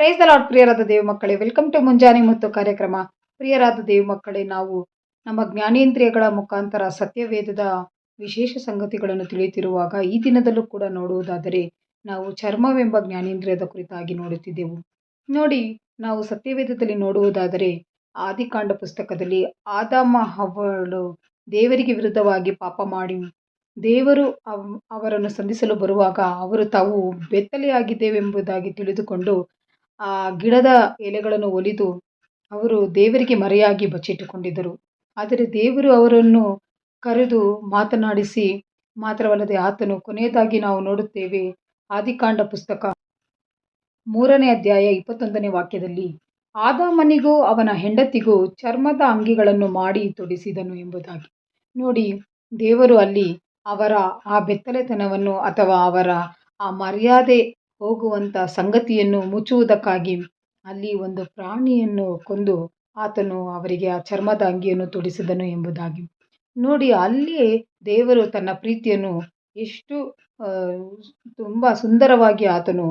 Praise the lord ಪ್ರಿಯರಾದ ದೇವ ಮಕ್ಕಳೇ, welcome to ಮುಂಜಾನೆ ಮತ್ತು ಕಾರ್ಯಕ್ರಮ. ಪ್ರಿಯರಾದ ದೇವ ಮಕ್ಕಳೇ, ನಾವು ನಮ್ಮ ಜ್ಞಾನೇಂದ್ರಿಯಗಳ ಮುಖಾಂತರ ಸತ್ಯವೇದದ ವಿಶೇಷ ಸಂಗತಿಗಳನ್ನು ತಿಳಿಯುತ್ತಿರುವಾಗ ಈ ದಿನದಲ್ಲೂ ಕೂಡ ನೋಡುವುದಾದರೆ ನಾವು ಚರ್ಮವೆಂಬ ಜ್ಞಾನೇಂದ್ರಿಯದ ಕುರಿತಾಗಿ ನೋಡುತ್ತಿದ್ದೆವು. ನೋಡಿ, ನಾವು ಸತ್ಯವೇದದಲ್ಲಿ ನೋಡುವುದಾದರೆ ಆದಿಕಾಂಡ ಪುಸ್ತಕದಲ್ಲಿ ಆದಾಮ ಅವಳು ದೇವರಿಗೆ ವಿರುದ್ಧವಾಗಿ ಪಾಪ ಮಾಡಿ ದೇವರು ಅವರನ್ನು ಸಂಧಿಸಲು ಬರುವಾಗ ಅವರು ತಾವು ಬೆತ್ತಲೆಯಾಗಿದ್ದೇವೆಂಬುದಾಗಿ ತಿಳಿದುಕೊಂಡು ಆ ಗಿಡದ ಎಲೆಗಳನ್ನು ಒಲಿದು ಅವರು ದೇವರಿಗೆ ಮರೆಯಾಗಿ ಬಚ್ಚಿಟ್ಟುಕೊಂಡಿದ್ದರು. ಆದರೆ ದೇವರು ಅವರನ್ನು ಕರೆದು ಮಾತನಾಡಿಸಿ, ಮಾತ್ರವಲ್ಲದೆ ಆತನು ಕೊನೆಯದಾಗಿ ನಾವು ನೋಡುತ್ತೇವೆ. ಆದಿಕಾಂಡ ಪುಸ್ತಕ ಮೂರನೇ ಅಧ್ಯಾಯ ಇಪ್ಪತ್ತೊಂದನೇ ವಾಕ್ಯದಲ್ಲಿ, ಆದಾಮನಿಗೂ ಅವನ ಹೆಂಡತಿಗೂ ಚರ್ಮದ ಅಂಗಿಗಳನ್ನು ಮಾಡಿ ತೊಡಿಸಿದನು ಎಂಬುದಾಗಿ. ನೋಡಿ, ದೇವರು ಅಲ್ಲಿ ಅವರ ಆ ಬೆತ್ತಲೆತನವನ್ನು ಅಥವಾ ಅವರ ಆ ಮರ್ಯಾದೆ ಹೋಗುವಂಥ ಸಂಗತಿಯನ್ನು ಮುಚ್ಚುವುದಕ್ಕಾಗಿ ಅಲ್ಲಿ ಒಂದು ಪ್ರಾಣಿಯನ್ನು ಕೊಂದು ಆತನು ಅವರಿಗೆ ಆ ಚರ್ಮದ ಅಂಗಿಯನ್ನು ತೊಡಿಸಿದನು ಎಂಬುದಾಗಿ. ನೋಡಿ ಅಲ್ಲಿ ದೇವರು ತನ್ನ ಪ್ರೀತಿಯನ್ನು ಎಷ್ಟು ತುಂಬ ಸುಂದರವಾಗಿ ಆತನು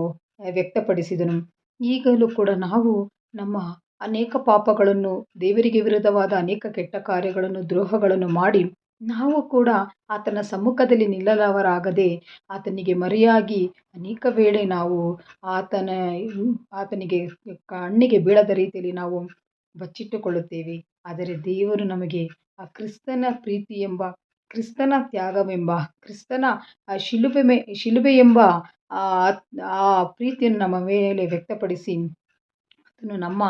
ವ್ಯಕ್ತಪಡಿಸಿದನು. ಈಗಲೂ ಕೂಡ ನಾವು ನಮ್ಮ ಅನೇಕ ಪಾಪಗಳನ್ನು ದೇವರಿಗೆ ವಿರುದ್ಧವಾದ ಅನೇಕ ಕೆಟ್ಟ ಕಾರ್ಯಗಳನ್ನು, ದ್ರೋಹಗಳನ್ನು ಮಾಡಿ ನಾವು ಕೂಡ ಆತನ ಸಮ್ಮುಖದಲ್ಲಿ ನಿಲ್ಲಲವರಾಗದೆ ಆತನಿಗೆ ಮರೆಯಾಗಿ ಅನೇಕ ವೇಳೆ ನಾವು ಆತನ, ಆತನಿಗೆ ಕಣ್ಣಿಗೆ ಬೀಳದ ರೀತಿಯಲ್ಲಿ ನಾವು ಬಚ್ಚಿಟ್ಟುಕೊಳ್ಳುತ್ತೇವೆ. ಆದರೆ ದೇವರು ನಮಗೆ ಆ ಕ್ರಿಸ್ತನ ಪ್ರೀತಿ ಎಂಬ, ಕ್ರಿಸ್ತನ ತ್ಯಾಗವೆಂಬ, ಕ್ರಿಸ್ತನ ಆ ಶಿಲುಬೆ ಶಿಲುಬೆ ಎಂಬ ಆ ಪ್ರೀತಿಯನ್ನು ನಮ್ಮ ಮೇಲೆ ವ್ಯಕ್ತಪಡಿಸಿ, ಆತನು ನಮ್ಮ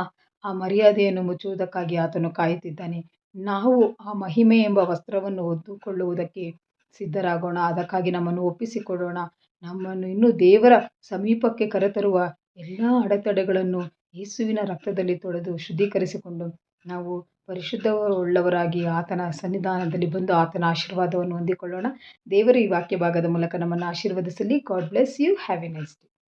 ಆ ಮರ್ಯಾದೆಯನ್ನು ಮುಚ್ಚುವುದಕ್ಕಾಗಿ ಆತನು ಕಾಯುತ್ತಿದ್ದಾನೆ. ನಾವು ಆ ಮಹಿಮೆ ಎಂಬ ವಸ್ತ್ರವನ್ನು ಹೊದ್ದುಕೊಳ್ಳುವುದಕ್ಕೆ ಸಿದ್ಧರಾಗೋಣ. ಅದಕ್ಕಾಗಿ ನಮ್ಮನ್ನು ಒಪ್ಪಿಸಿಕೊಡೋಣ. ನಮ್ಮನ್ನು ಇನ್ನೂ ದೇವರ ಸಮೀಪಕ್ಕೆ ಕರೆತರುವ ಎಲ್ಲ ಅಡೆತಡೆಗಳನ್ನು ಯೇಸುವಿನ ರಕ್ತದಲ್ಲಿ ತೊಳೆದು ಶುದ್ಧೀಕರಿಸಿಕೊಂಡು ನಾವು ಪರಿಶುದ್ಧವುಳ್ಳವರಾಗಿ ಆತನ ಸನ್ನಿಧಾನದಲ್ಲಿ ಬಂದು ಆತನ ಆಶೀರ್ವಾದವನ್ನು ಹೊಂದಿಕೊಳ್ಳೋಣ. ದೇವರು ಈ ವಾಕ್ಯ ಭಾಗದ ಮೂಲಕ ನಮ್ಮನ್ನು ಆಶೀರ್ವದಿಸಲಿ. God bless you. Have a nice day.